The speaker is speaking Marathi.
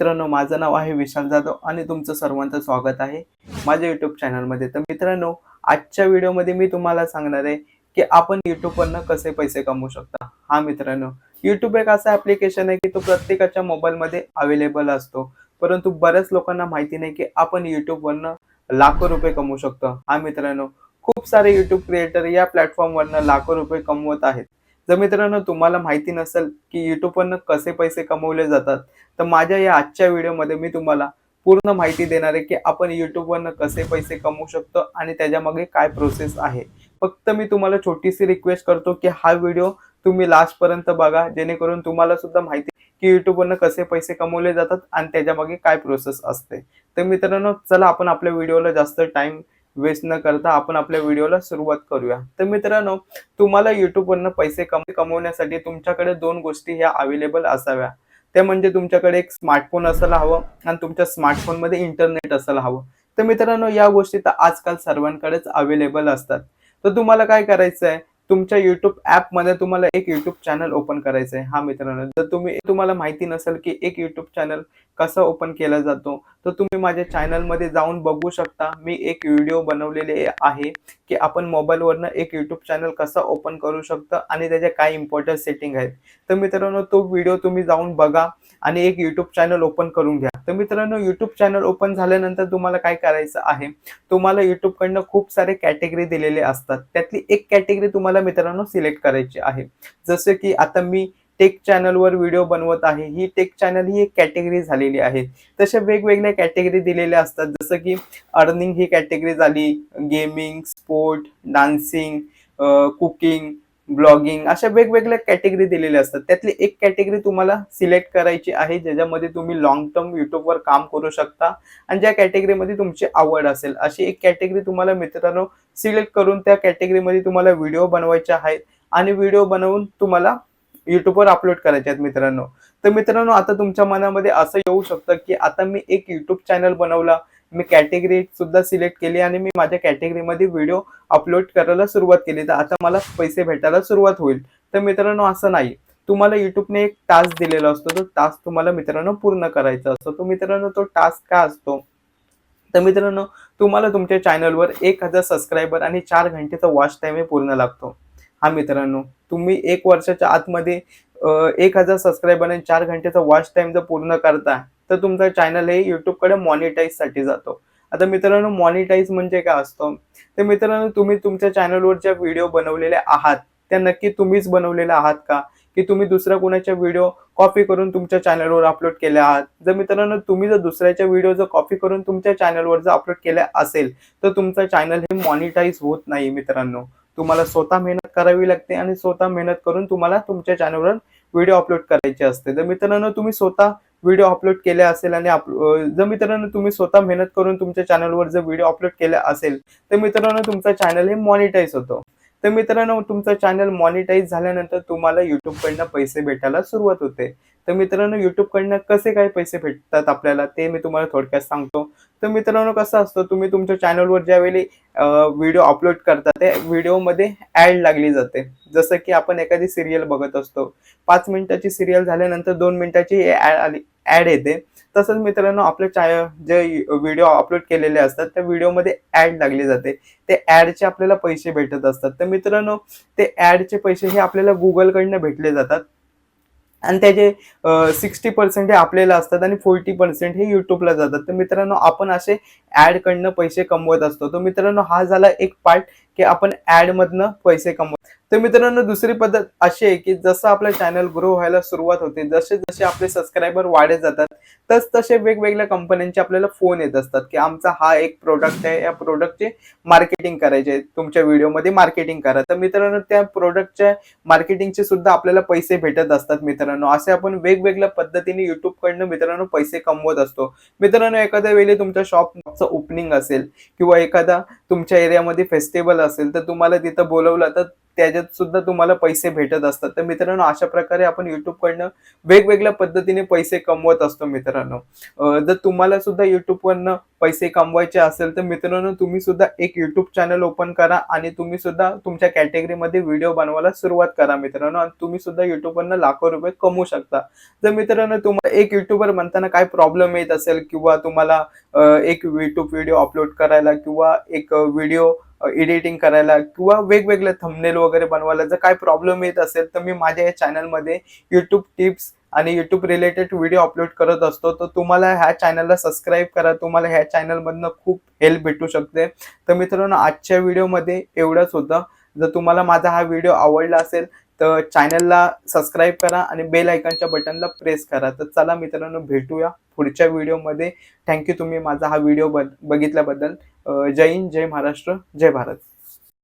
मित्रांनो माझं नाव आहे विशाल जाधव आणि तुमचं सर्वांचं स्वागत आहे माझ्या युट्यूब चॅनलमध्ये तर मित्रांनो आजच्या व्हिडिओमध्ये मी तुम्हाला सांगणार आहे की आपण युट्यूबवरनं कसे पैसे कमवू शकता. हा मित्रांनो युट्यूब एक असं ॲप्लिकेशन आहे की तो प्रत्येकाच्या मोबाईलमध्ये अवेलेबल असतो. परंतु बऱ्याच लोकांना माहिती नाही की आपण युट्यूबवरनं लाखो रुपये कमवू शकतो. हा मित्रांनो खूप सारे युट्यूब क्रिएटर या प्लॅटफॉर्मवरनं लाखो रुपये कमवत आहेत. जर मित्रांनो तुम्हाला माहिती नसेल की युट्यूबवरनं कसे पैसे कमवले जातात तर माझ्या या आजच्या व्हिडिओमध्ये मी तुम्हाला पूर्ण माहिती देणार आहे की आपण युट्यूबवरनं कसे पैसे कमवू शकतो आणि त्याच्यामागे काय प्रोसेस आहे. फक्त मी तुम्हाला छोटीशी रिक्वेस्ट करतो की हा व्हिडिओ तुम्ही लास्ट पर्यंत बघा जेणेकरून तुम्हाला सुद्धा माहिती की युट्यूबवरनं कसे पैसे कमवले जातात आणि त्याच्यामागे काय प्रोसेस असते. तर मित्रांनो चला आपण आपल्या व्हिडिओला जास्त टाइम वेस्ट न करता आपण आपल्या व्हिडिओला सुरुवात करूया. तर मित्रांनो तुम्हाला युट्यूबवरनं पैसे कम कमवण्यासाठी तुमच्याकडे दोन गोष्टी ह्या अवेलेबल असाव्या. ते म्हणजे तुमच्याकडे एक स्मार्टफोन असायला हवं आणि तुमच्या स्मार्टफोनमध्ये इंटरनेट असायला हवं. तर मित्रांनो या गोष्टी तर आजकाल सर्वांकडेच अवेलेबल असतात. तर तुम्हाला काय करायचं आहे तुमच्या युट्यूब ॲपमध्ये तुम्हाला एक युट्यूब चॅनल ओपन करायचं आहे हा मित्रांनो. जर तुम्ही तुम्हाला माहिती नसेल की एक युट्यूब चॅनल कसा ओपन केला जातो तर तुम्ही माझ्या चॅनलमध्ये जाऊन बघू शकता. मी एक व्हिडिओ बनवलेले आहे की आपण मोबाईलवरनं एक युट्यूब चॅनल कसा ओपन करू शकतो आणि त्याच्या काय इम्पॉर्टंट सेटिंग आहेत. तर मित्रांनो तो व्हिडिओ तुम्ही जाऊन बघा आणि एक युट्यूब चॅनल ओपन करून घ्या. तर मित्रांनो युट्यूब चॅनल ओपन झाल्यानंतर तुम्हाला काय करायचं आहे? तुम्हाला यूट्यूबकडनं खूप सारे कॅटेगरी दिलेले असतात. त्यातली एक कॅटेगरी तुम्हाला मित्रांनो सिलेक्ट करायची आहे. जसं की आता मी टेक चॅनलवर व्हिडिओ बनवत आहे. ही टेक चॅनल ही एक कॅटेगरी झालेली आहे. तशा वेगवेगळ्या कॅटेगरी दिलेल्या असतात. जसं की अर्निंग ही कॅटेगरी झाली. Gaming sport dancing cooking blogging अशा वेगवेगळ्या कॅटेगरी दिलेल्या असतात. त्यातली एक कॅटेगरी तुम्हाला सिलेक्ट करायची आहे ज्याच्यामध्ये तुम्ही लॉंग टर्म युट्यूबवर काम करू शकता आणि ज्या कॅटेगरीमध्ये तुमची आवड असेल अशी एक कॅटेगरी तुम्हाला मित्रांनो सिलेक्ट करून त्या कॅटेगरीमध्ये तुम्हाला व्हिडिओ बनवायचे आहेत आणि व्हिडिओ बनवून तुम्हाला युट्यूबवर अपलोड करायचे आहेत मित्रांनो. तर मित्रांनो आता तुमच्या मनामध्ये असं येऊ शकतं की आता मी एक युट्यूब चॅनल बनवला मी कॅटेगरी सुद्धा सिलेक्ट केली आणि मी माझ्या कॅटेगरीमध्ये व्हिडिओ अपलोड करायला सुरुवात केली. तर आता मला पैसे भेटायला सुरुवात होईल. तर मित्रांनो असं नाही. तुम्हाला युट्यूबने एक टास्क दिलेला असतो. तो टास्क तुम्हाला मित्रांनो पूर्ण करायचा असतो. तो मित्रांनो तो टास्क काय असतो? तर मित्रांनो तुम्हाला तुमच्या चॅनलवर एक हजार सबस्क्रायबर आणि चार घंटेचा वॉच टाइम पूर्ण लागतो. हा मित्रांनो तुम्ही एक वर्षाच्या आतमध्ये एक हजार सबस्क्रायबर आणि चार घंटेचा वॉच टाईम जर पूर्ण करता तर तुमचा चॅनल हे युट्यूबकडे मॉनिटाईजसाठी जातो. आता मित्रांनो मॉनिटाईज म्हणजे काय असतं? तर मित्रांनो तुम्ही तुमच्या चॅनलवर ज्या व्हिडिओ बनवलेल्या आहात त्या नक्की तुम्हीच बनवलेल्या आहात का? की तुम्ही दुसऱ्या कोणाच्या व्हिडिओ कॉपी करून तुमच्या चॅनलवर अपलोड केले आहात? जर मित्रांनो तुम्ही जर दुसऱ्याच्या व्हिडिओ जर कॉपी करून तुमच्या चॅनलवर जर अपलोड केल्या असेल तर तुमचं चॅनल हे मॉनिटाईज होत नाही मित्रांनो. तुम्हाला स्वतः मेहनत करावी लागते आणि स्वतः मेहनत करून तुम्हाला तुमच्या चॅनलवर व्हिडिओ अपलोड करायचे असते. तर मित्रांनो तुम्ही स्वतः व्हिडिओ अपलोड केले असेल आणि जर मित्रांनो तुम्ही स्वतः मेहनत करून तुमच्या चॅनलवर जर व्हिडिओ अपलोड केला असेल तर मित्रांनो तुमचा चॅनल हे मॉनिटाईज होतो. तर मित्रांनो तुमचं चॅनल मॉनिटाईज झाल्यानंतर तुम्हाला युट्यूबकडनं पैसे भेटायला सुरुवात होते. तर मित्रांनो युट्यूबकडनं कसे काय पैसे भेटतात आपल्याला ते मी तुम्हाला थोडक्यात सांगतो. तर मित्रांनो कसं असतं तुम्ही तुमच्या चॅनलवर ज्यावेळी व्हिडिओ अपलोड करता त्या व्हिडिओमध्ये ऍड लागली जाते. जसं की आपण एखादी सिरियल बघत असतो. पाच मिनिटाची सिरियल झाल्यानंतर दोन मिनिटाची ऍड आली ऍड येते. तसंच मित्रांनो आपले चाय जे व्हिडिओ अपलोड केलेले असतात त्या व्हिडिओमध्ये ऍड लागली जाते. ते ऍडचे आपल्याला पैसे भेटत असतात. तर मित्रांनो ते ऍडचे पैसे हे आपल्याला गुगलकडनं भेटले जातात. आणि त्याचे सिक्स्टी पर्सेंट हे आपल्याला असतात आणि फोर्टी पर्सेंट हे युट्यूबला जातात. तर मित्रांनो आपण असे ऍड कडनं पैसे कमवत असतो. तर मित्रांनो हा झाला एक पार्ट की आपण ऍड मधनं पैसे कमवत तर मित्रांनो दुसरी पद्धत अशी आहे की जसं आपलं चॅनल ग्रो व्हायला सुरुवात होते जसे जसे आपले सबस्क्रायबर वाढत जातात तस तसे वेगवेगळ्या कंपन्यांचे आपल्याला फोन येत असतात की आमचा हा एक प्रोडक्ट आहे. या प्रोडक्टचे मार्केटिंग करायचे तुमच्या व्हिडिओमध्ये मार्केटिंग करा. तर मित्रांनो त्या प्रोडक्टच्या मार्केटिंगचे सुद्धा आपल्याला पैसे भेटत असतात मित्रांनो. असे आपण वेगवेगळ्या पद्धतीने युट्यूबकडनं मित्रांनो पैसे कमवत असतो. मित्रांनो एखाद्या वेळी तुमच्या शॉप शॉपचं ओपनिंग असेल किंवा एखादा तुमच्या एरियामध्ये फेस्टिवल असेल तर तुम्हाला तिथं बोलवलं तर त्याच्यात सुद्धा तुम्हाला पैसे भेटत असतात. तर मित्रांनो अशा प्रकारे आपण युट्यूबकडनं वेगवेगळ्या पद्धतीने पैसे कमवत असतो मित्रांनो. जर तुम्हाला सुद्धा युट्यूबवरनं पैसे कमवायचे असेल तर मित्रांनो तुम्ही सुद्धा एक युट्यूब चॅनल ओपन करा आणि तुम्ही सुद्धा तुमच्या कॅटेगरीमध्ये व्हिडिओ बनवायला सुरुवात करा मित्रांनो. आणि तुम्ही सुद्धा युट्यूबवरनं लाखो रुपये कमवू शकता. जर मित्रांनो तुम्हाला एक युट्यूबर म्हणताना काय प्रॉब्लेम येत असेल किंवा तुम्हाला एक युट्यूब व्हिडिओ अपलोड करायला किंवा एक व्हिडिओ एडिटिंग करायला किंवा वेगवेगळे थंबनेल वगैरे बनवायला जर काय प्रॉब्लेम येत असेल तर मी माझ्या या चॅनलमध्ये युट्यूब टिप्स आणि युट्यूब रिलेटेड व्हिडिओ अपलोड करत असतो. तर तुम्हाला ह्या चॅनलला सबस्क्राईब करा. तुम्हाला ह्या चॅनलमधनं खूप हेल्प भेटू शकते. तर मित्रांनो आजच्या व्हिडिओमध्ये एवढंच होतं. जर तुम्हाला माझा हा व्हिडिओ आवडला असेल तर चॅनलला सबस्क्राईब करा आणि बेल आयकॉनच्या बटनला प्रेस करा. तर चला मित्रांनो भेटूया पुढच्या व्हिडिओमध्ये थँक्यू तुम्ही माझा हा व्हिडिओ बघितल्याबद्दल. जय हिंद जय महाराष्ट्र जय भारत.